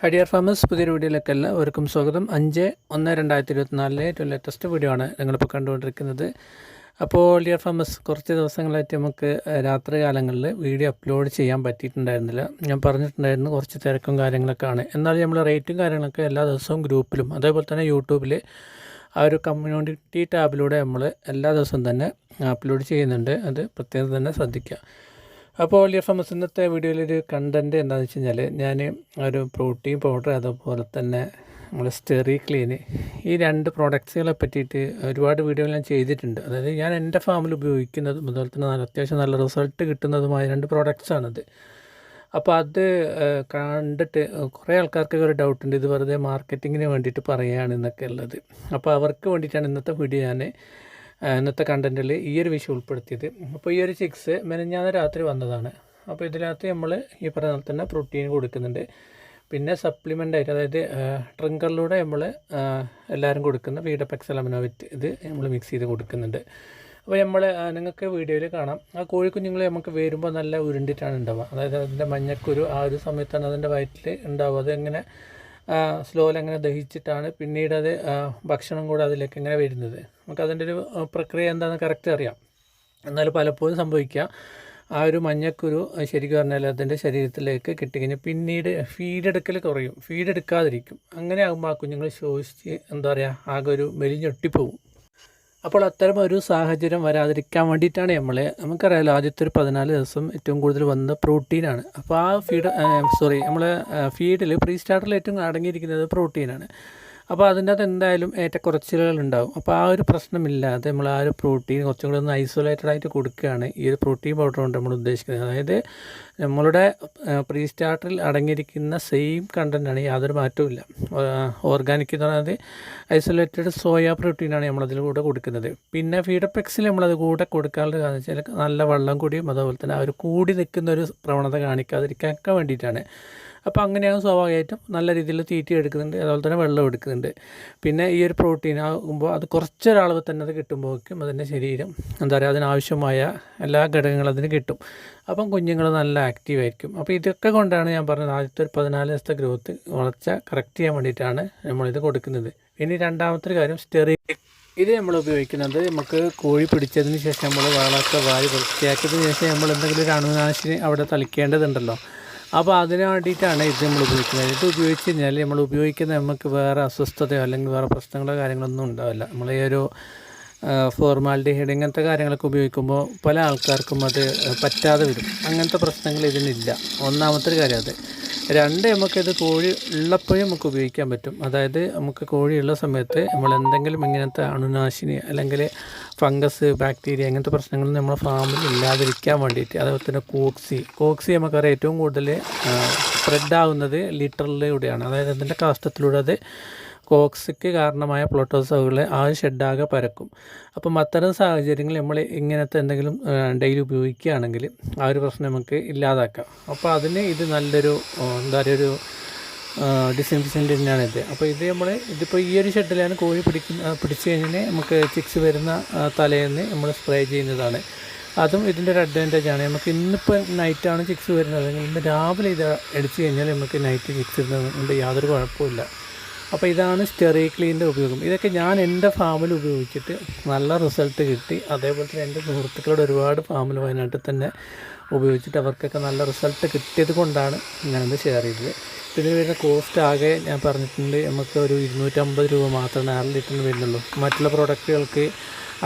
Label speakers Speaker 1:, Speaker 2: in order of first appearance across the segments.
Speaker 1: ഹഡിയർ farmers പുതിയ വീഡിയോയിലേക്ക് എല്ലാവർക്കും സ്വാഗതം. അഞ്ച് ഒന്ന് രണ്ടായിരത്തി ഇരുപത്തിനാലിലെ ഏറ്റവും ലേറ്റസ്റ്റ് വീഡിയോ ആണ് നിങ്ങളിപ്പോൾ കണ്ടുകൊണ്ടിരിക്കുന്നത്. അപ്പോൾ ഡിയർ ഫാമേഴ്സ് കുറച്ച് ദിവസങ്ങളായിട്ട് നമുക്ക് രാത്രി കാലങ്ങളിൽ വീഡിയോ അപ്ലോഡ് ചെയ്യാൻ പറ്റിയിട്ടുണ്ടായിരുന്നില്ല. ഞാൻ പറഞ്ഞിട്ടുണ്ടായിരുന്നു കുറച്ച് തിരക്കും കാര്യങ്ങളൊക്കെ ആണ് എന്നാൽ നമ്മൾ റേറ്റും കാര്യങ്ങളൊക്കെ എല്ലാ ദിവസവും ഗ്രൂപ്പിലും അതേപോലെ തന്നെ യൂട്യൂബിൽ ആ ഒരു കമ്മ്യൂണിറ്റി ടാബിലൂടെ നമ്മൾ എല്ലാ ദിവസവും തന്നെ അപ്ലോഡ് ചെയ്യുന്നുണ്ട്. അത് പ്രത്യേകം തന്നെ ശ്രദ്ധിക്കുക. അപ്പോൾ വലിയ ഫാമസ് ഇന്നത്തെ വീഡിയോയിലൊരു കണ്ടന്റ് എന്താണെന്ന് വെച്ച് കഴിഞ്ഞാൽ ഞാൻ ഒരു പ്രോട്ടീൻ പൗഡർ അതുപോലെ തന്നെ നമ്മൾ സ്റ്റെറി ക്ലീൻ ഈ രണ്ട് പ്രോഡക്റ്റ്സുകളെ പറ്റിയിട്ട് ഒരുപാട് വീഡിയോകൾ ഞാൻ ചെയ്തിട്ടുണ്ട്. അതായത് ഞാൻ എന്റെ ഫാമിൽ ഉപയോഗിക്കുന്നതും അതുപോലെ തന്നെ നല്ല അത്യാവശ്യം നല്ല റിസൾട്ട് കിട്ടുന്നതുമായ രണ്ട് പ്രോഡക്റ്റ്സാണത് അപ്പോൾ അത് കണ്ടിട്ട് കുറേ ആൾക്കാർക്ക് ഒരു ഡൗട്ട് ഉണ്ട്. ഇത് വെറുതെ മാർക്കറ്റിങ്ങിന് വേണ്ടിയിട്ട് പറയുകയാണ് എന്നൊക്കെ ഉള്ളത്. അപ്പോൾ അവർക്ക് വേണ്ടിയിട്ടാണ് ഇന്നത്തെ വീഡിയോ ഞാൻ ഇന്നത്തെ കണ്ടന്റിൽ ഈ ഒരു വിഷയം ഉൾപ്പെടുത്തിയത്. അപ്പോൾ ഈ ഒരു ചിക്സ് മെനഞ്ഞാന്ന് രാത്രി വന്നതാണ്. അപ്പോൾ ഇതിനകത്ത് നമ്മൾ ഈ പറഞ്ഞ തന്നെ പ്രോട്ടീൻ കൊടുക്കുന്നുണ്ട്. പിന്നെ സപ്ലിമെന്റ് ആയിട്ട് അതായത് ട്രിങ്കറിലൂടെ നമ്മൾ എല്ലാവരും കൊടുക്കുന്ന വീഡപ്പെക്സ് അമിനോവിറ്റ് ഇത് നമ്മൾ മിക്സ് ചെയ്ത് കൊടുക്കുന്നുണ്ട്. അപ്പോൾ നമ്മൾ നിങ്ങൾക്ക് വീഡിയോയിൽ കാണാം. ആ കോഴിക്കുഞ്ഞുങ്ങൾ നമുക്ക് വരുമ്പോൾ നല്ല ഉരുണ്ടിട്ടാണ് ഉണ്ടാവുക. അതായത് അതിന്റെ മഞ്ഞക്കുരു ആ ഒരു സമയത്താണ് അതിന്റെ വയറ്റിൽ ഉണ്ടാവുക. അതെങ്ങനെ സ്ലോയിൽ അങ്ങനെ ദഹിച്ചിട്ടാണ് പിന്നീട് അത് ഭക്ഷണം കൂടെ അതിലേക്ക് ഇങ്ങനെ വരുന്നത്. നമുക്ക് അതിന്റെ ഒരു പ്രക്രിയ എന്താണെന്ന് കറക്റ്റ് അറിയാം. എന്നാൽ പലപ്പോഴും സംഭവിക്കുക ആ ഒരു മഞ്ഞക്കുരു ശരിക്കും പറഞ്ഞാൽ അതിന്റെ ശരീരത്തിലേക്ക് കിട്ടിക്കഴിഞ്ഞാൽ പിന്നീട് ഫീഡെടുക്കൽ കുറയും. ഫീഡെടുക്കാതിരിക്കും അങ്ങനെ ആകുമ്പോൾ ആ കുഞ്ഞുങ്ങൾ ശോഷിച്ച് എന്താ പറയുക ആകെ ഒരു മെലിഞ്ഞൊട്ടിപ്പോവും. അപ്പോൾ അത്തരം ഒരു സാഹചര്യം വരാതിരിക്കാൻ വേണ്ടിയിട്ടാണ് നമ്മൾ നമുക്കറിയാമല്ലോ ആദ്യത്തെ ഒരു പതിനാല് ദിവസം ഏറ്റവും കൂടുതൽ വന്ന പ്രോട്ടീനാണ് അപ്പോൾ ആ ഫീഡ് സോറി നമ്മൾ ഫീഡിൽ പ്രീ സ്റ്റാർട്ടറിൽ ഏറ്റവും അടങ്ങിയിരിക്കുന്നത് പ്രോട്ടീനാണ് അപ്പോൾ അതിന്റെ അകത്ത് എന്തായാലും ഏറ്റക്കുറച്ചിലുകൾ ഉണ്ടാവും. അപ്പോൾ ആ ഒരു പ്രശ്നമില്ലാതെ നമ്മൾ ആ ഒരു പ്രോട്ടീൻ കുറച്ചും കൂടി ഒന്ന് ഐസൊലേറ്റഡ് ആയിട്ട് കൊടുക്കുകയാണ്. ഈ ഒരു പ്രോട്ടീൻ പൗഡർ കൊണ്ട് നമ്മൾ ഉദ്ദേശിക്കുന്നത്. അതായത് നമ്മളുടെ പ്രീ സ്റ്റാർട്ടറിൽ അടങ്ങിയിരിക്കുന്ന സെയിം കണ്ടന്റാണ് യാതൊരു മാറ്റവും ഇല്ല. ഓർഗാനിക് എന്ന് പറയുന്നത് ഐസൊലേറ്റഡ് സോയ പ്രോട്ടീനാണ് നമ്മളതിൽ കൂടെ കൊടുക്കുന്നത്. പിന്നെ ഫീഡപ്പെക്സിൽ നമ്മളത് കൂടെ കൊടുക്കാനുള്ള കാരണം വെച്ചാൽ നല്ല വെള്ളം കൂടിയും അതുപോലെ തന്നെ ആ ഒരു കൂടി നിൽക്കുന്ന ഒരു പ്രവണത കാണിക്കാതിരിക്കാനൊക്കെ വേണ്ടിയിട്ടാണ്. അപ്പോൾ അങ്ങനെയാണ് സ്വാഭാവികമായിട്ടും നല്ല രീതിയിൽ തീറ്റ എടുക്കുന്നുണ്ട് അതുപോലെ തന്നെ വെള്ളം എടുക്കുന്നുണ്ട്. പിന്നെ ഈ ഒരു പ്രോട്ടീൻ ആകുമ്പോൾ അത് കുറച്ചൊരളവ് തന്നെ അത് കിട്ടുമ്പോഴേക്കും അതിന്റെ ശരീരം എന്താ പറയുക അതിനാവശ്യമായ എല്ലാ ഘടകങ്ങളും അതിന് കിട്ടും. അപ്പം കുഞ്ഞുങ്ങൾ നല്ല ആക്റ്റീവ് ആയിരിക്കും. അപ്പോൾ ഇതൊക്കെ കൊണ്ടാണ് ഞാൻ പറഞ്ഞത് ആദ്യത്തെ ഒരു പതിനാല് ദിവസത്തെ ഗ്രോത്ത് വളർച്ച കറക്റ്റ് ചെയ്യാൻ വേണ്ടിയിട്ടാണ് നമ്മളിത് കൊടുക്കുന്നത്. ഇനി രണ്ടാമത്തെ കാര്യം സ്റ്റെറി ഇത് നമ്മൾ ഉപയോഗിക്കുന്നത് നമുക്ക് കോഴി പിടിച്ചതിന് ശേഷം നമ്മൾ വളമൊക്കെ വാരി വൃത്തിയാക്കിയതിന് ശേഷം നമ്മൾ എന്തെങ്കിലും ഒരു അണുനാശിനി അവിടെ തളിക്കേണ്ടതുണ്ടല്ലോ. അപ്പോൾ അതിന് വേണ്ടിയിട്ടാണ് ഇത് നമ്മൾ ഉപയോഗിക്കുന്നത്. ഇത് ഉപയോഗിച്ച് കഴിഞ്ഞാൽ നമ്മൾ ഉപയോഗിക്കുന്ന നമുക്ക് വേറെ അസ്വസ്ഥതയോ അല്ലെങ്കിൽ വേറെ പ്രശ്നങ്ങളോ കാര്യങ്ങളൊന്നും ഉണ്ടാവില്ല. നമ്മൾ ഈ ഒരു ഫോർമാലിറ്റി ഇങ്ങനത്തെ കാര്യങ്ങളൊക്കെ ഉപയോഗിക്കുമ്പോൾ പല ആൾക്കാർക്കും അത് പറ്റാതെ വരും. അങ്ങനത്തെ പ്രശ്നങ്ങൾ ഇതിനില്ല. ഒന്നാമത്തെ ഒരു കാര്യം അത്. രണ്ട് നമുക്കിത് കോഴി ഉള്ളപ്പോഴും നമുക്ക് ഉപയോഗിക്കാൻ പറ്റും. അതായത് നമുക്ക് കോഴിയുള്ള സമയത്ത് നമ്മൾ എന്തെങ്കിലും ഇങ്ങനത്തെ അണുനാശിനി അല്ലെങ്കിൽ ഫംഗസ് ബാക്ടീരിയ അങ്ങനത്തെ പ്രശ്നങ്ങൾ നമ്മുടെ ഫാമിൽ ഇല്ലാതിരിക്കാൻ വേണ്ടിയിട്ട്. അതുപോലെ തന്നെ കോക്സി. കോക്സി നമുക്കറിയാം ഏറ്റവും കൂടുതൽ സ്പ്രെഡ് ആവുന്നത് ലിറ്ററിലൂടെയാണ്. അതായത് അതിന്റെ കാഷ്ടത്തിലൂടെ അത് കോക്സിക്ക് കാരണമായ പ്ലോട്ടോസോകളെ ആ ഷെഡാകെ പരക്കും. അപ്പം അത്തരം സാഹചര്യങ്ങൾ നമ്മൾ ഇങ്ങനത്തെ എന്തെങ്കിലും ഡെയിലി ഉപയോഗിക്കുകയാണെങ്കിൽ ആ ഒരു പ്രശ്നം നമുക്ക് ഇല്ലാതാക്കാം. അപ്പോൾ അതിന് ഇത് നല്ലൊരു എന്താ പറയുക ഒരു ഡിസിൻഫിഷ്യന്റ് തന്നെയാണ് ഇത്. അപ്പോൾ ഇത് നമ്മൾ ഇതിപ്പോൾ ഈ ഒരു ഷെഡിലാണ് കോഴി പിടിക്കുന്ന പിടിച്ച് കഴിഞ്ഞാൽ നമുക്ക് ചിക്സ് വരുന്ന തലേന്ന് നമ്മൾ സ്പ്രേ ചെയ്യുന്നതാണ്. അതും ഇതിന്റെ ഒരു അഡ്വാന്റേജ് ആണ്. നമുക്ക് ഇന്നിപ്പോൾ നൈറ്റാണ് ചിക്സ് വരുന്നത്. ഇന്ന് രാവിലെ ഇത് അടിച്ചു കഴിഞ്ഞാൽ നമുക്ക് നൈറ്റ് ചിക്സ് വരുന്നത് കൊണ്ട് യാതൊരു കുഴപ്പമില്ല അപ്പോൾ ഇതാണ് സ്റ്റെറി ക്ലീന്റെ ഉപയോഗം. ഇതൊക്കെ ഞാൻ എന്റെ ഫാമിൽ ഉപയോഗിച്ചിട്ട് നല്ല റിസൾട്ട് കിട്ടി. അതേപോലെ തന്നെ എന്റെ സുഹൃത്തുക്കളുടെ ഒരുപാട് ഫാമിൽ വയനാട്ടിൽ തന്നെ ഉപയോഗിച്ചിട്ട് അവർക്കൊക്കെ നല്ല റിസൾട്ട് കിട്ടിയത് കൊണ്ടാണ് ഞാനത് ഷെയർ ചെയ്തത്. ഇതിന് വരുന്ന കോസ്റ്റ് ആകെ ഞാൻ പറഞ്ഞിട്ടുണ്ട് നമുക്ക് ഒരു ഇരുന്നൂറ്റമ്പത് രൂപ മാത്രമേ ആറ് ലിറ്ററിന് വരുന്നുള്ളൂ. മറ്റുള്ള പ്രോഡക്റ്റുകൾക്ക്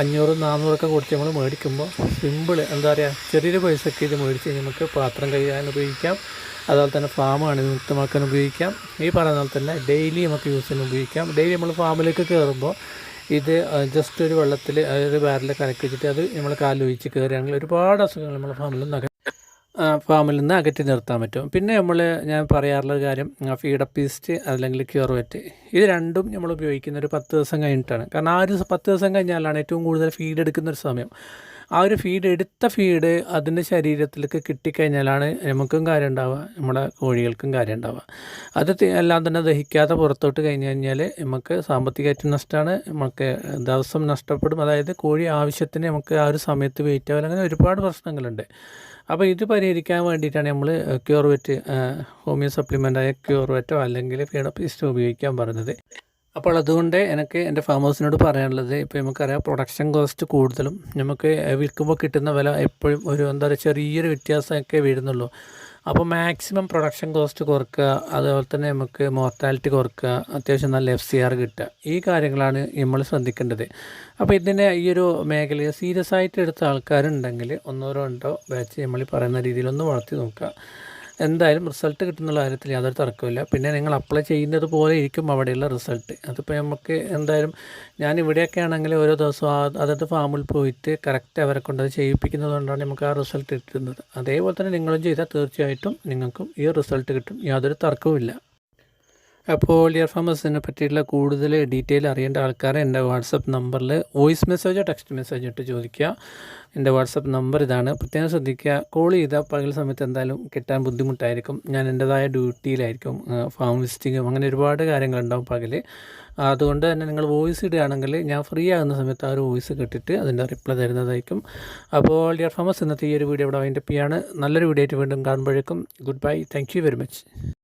Speaker 1: അഞ്ഞൂറ് നാനൂറൊക്കെ കൊടുത്ത് നമ്മൾ മേടിക്കുമ്പോൾ സിമ്പിൾ എന്താ പറയുക ചെറിയൊരു പൈസക്ക് ഇത് മേടിച്ച് നമുക്ക് പാത്രം കഴുകാൻ ഉപയോഗിക്കാം. അതുപോലെ തന്നെ ഫാമാണ് മുക്തമാക്കാൻ ഉപയോഗിക്കാം. ഈ പറയുന്ന പോലെ തന്നെ ഡെയിലി നമുക്ക് യൂസ് ചെയ്യാൻ ഉപയോഗിക്കാം. ഡെയിലി നമ്മൾ ഫാമിലേക്ക് കയറുമ്പോൾ ഇത് ജസ്റ്റ് ഒരു വെള്ളത്തിൽ ഒരു ബാരലിൽ കലക്കി വെച്ചിട്ട് അത് നമ്മൾ കാലിൽ ഒഴിച്ച് കയറുകയാണെങ്കിൽ ഒരുപാട് അസുഖങ്ങൾ നമ്മൾ ഫാമിൽ നിന്ന് ഫാമിൽ നിന്ന് അകറ്റി നിർത്താൻ പറ്റും. പിന്നെ നമ്മൾ ഞാൻ പറയാറുള്ള ഒരു കാര്യം ഫീഡപ്പീസ്റ്റ് അല്ലെങ്കിൽ ക്യൂർവെറ്റ് ഇത് രണ്ടും നമ്മൾ ഉപയോഗിക്കുന്ന ഒരു പത്ത് ദിവസം കഴിഞ്ഞിട്ടാണ്. കാരണം ആ ഒരു പത്ത് ദിവസം കഴിഞ്ഞാലാണ് ഏറ്റവും കൂടുതൽ ഫീഡ് എടുക്കുന്ന ഒരു സമയം. ആ ഒരു ഫീഡ് എടുത്ത ഫീഡ് അതിന്റെ ശരീരത്തിലേക്ക് കിട്ടിക്കഴിഞ്ഞാലാണ് നമുക്കും കാര്യം ഉണ്ടാവുക നമ്മുടെ കോഴികൾക്കും കാര്യം ഉണ്ടാവുക. അത് എല്ലാം തന്നെ ദഹിക്കാതെ പുറത്തോട്ട് കഴിഞ്ഞ് കഴിഞ്ഞാൽ നമുക്ക് സാമ്പത്തികമായിട്ട് നഷ്ടമാണ് നമുക്ക് ദിവസം നഷ്ടപ്പെടും. അതായത് കോഴി ആവശ്യത്തിന് നമുക്ക് ആ ഒരു സമയത്ത് വെയിറ്റ് ആവില്ല അങ്ങനെ ഒരുപാട് പ്രശ്നങ്ങളുണ്ട്. അപ്പോൾ ഇത് പരിഹരിക്കാൻ വേണ്ടിയിട്ടാണ് നമ്മൾ ക്യൂർവെറ്റ് ഹോമിയോ സപ്ലിമെന്റായ ക്യൂർവെറ്റോ അല്ലെങ്കിൽ ഫീഡോപ്പിസ്റ്റോ ഉപയോഗിക്കാൻ പറഞ്ഞത് അപ്പോൾ അതുകൊണ്ട് എനിക്ക് എന്റെ ഫാമേഴ്സിനോട് പറയാനുള്ളത് ഇപ്പോൾ നമുക്കറിയാം പ്രൊഡക്ഷൻ കോസ്റ്റ് കൂടുതലും. നമുക്ക് വിൽക്കുമ്പോൾ കിട്ടുന്ന വില എപ്പോഴും ഒരു എന്താ പറയുക ചെറിയൊരു വ്യത്യാസമൊക്കെ വരുന്നുള്ളൂ. അപ്പോൾ മാക്സിമം പ്രൊഡക്ഷൻ കോസ്റ്റ് കുറക്കുക അതുപോലെ തന്നെ നമുക്ക് മോർട്ടാലിറ്റി കുറക്കുക അത്യാവശ്യം നല്ല എഫ് സി ആർ കിട്ടുക ഈ കാര്യങ്ങളാണ് നമ്മൾ ശ്രദ്ധിക്കേണ്ടത്. അപ്പോൾ ഇതിനെ ഈ ഒരു മേഖലയെ സീരിയസ് ആയിട്ട് എടുത്ത ആൾക്കാരുണ്ടെങ്കിൽ ഒന്നോ രണ്ടോ ബാച്ച് നമ്മൾ പറയുന്ന രീതിയിലൊന്ന് വളർത്തി നോക്കുക. എന്തായാലും റിസൾട്ട് കിട്ടുന്നുള്ള കാര്യത്തിൽ യാതൊരു തർക്കമില്ല പിന്നെ നിങ്ങൾ അപ്ലൈ ചെയ്യുന്നത് പോലെ ഇരിക്കും അവിടെയുള്ള റിസൾട്ട് അതിപ്പോൾ നമുക്ക് എന്തായാലും ഞാൻ ഇവിടെയൊക്കെ ആണെങ്കിൽ ഓരോ ദിവസവും അതത് ഫാമിൽ പോയിട്ട് കറക്റ്റ് അവരെ കൊണ്ട് അത് ചെയ്യിപ്പിക്കുന്നത് കൊണ്ടാണ് നമുക്ക് ആ റിസൾട്ട് കിട്ടുന്നത്. അതേപോലെ തന്നെ നിങ്ങളും ചെയ്താൽ തീർച്ചയായിട്ടും നിങ്ങൾക്കും ഈ റിസൾട്ട് കിട്ടും. യാതൊരു തർക്കവുമില്ല. അപ്പോൾ ലിയർ ഫാമേഴ്സിനെ പറ്റിയിട്ടുള്ള കൂടുതൽ ഡീറ്റെയിൽ അറിയേണ്ട ആൾക്കാർ എന്റെ വാട്സപ്പ് നമ്പറിൽ വോയിസ് മെസ്സേജോ ടെക്സ്റ്റ് മെസ്സേജോ ഇട്ട് ചോദിക്കുക. എന്റെ വാട്സപ്പ് നമ്പർ ഇതാണ്. പ്രത്യേകം ശ്രദ്ധിക്കുക കോൾ ചെയ്താൽ പകൽ സമയത്ത് എന്തായാലും കിട്ടാൻ ബുദ്ധിമുട്ടായിരിക്കും. ഞാൻ എന്റെതായ ഡ്യൂട്ടിയിലായിരിക്കും ഫാം വിസിറ്റിങ്ങും അങ്ങനെ ഒരുപാട് കാര്യങ്ങളുണ്ടാവും പകൽ അതുകൊണ്ട് തന്നെ നിങ്ങൾ വോയിസ് ഇടുകയാണെങ്കിൽ ഞാൻ ഫ്രീ ആകുന്ന സമയത്ത് ആ ഒരു വോയിസ് കേട്ടിട്ട് അതിന്റെ റിപ്ലൈ തരുന്നതായിരിക്കും. അപ്പോൾ ഡിയർ ഫാമേഴ്സ് ഇന്നത്തെ ഈ ഒരു വീഡിയോ ഇവിടെ വൈൻഡപ്പ് ചെയ്യാണ്. നല്ലൊരു വീഡിയോ ആയിട്ട് വീണ്ടും കാണുമ്പോഴേക്കും good bye thank very much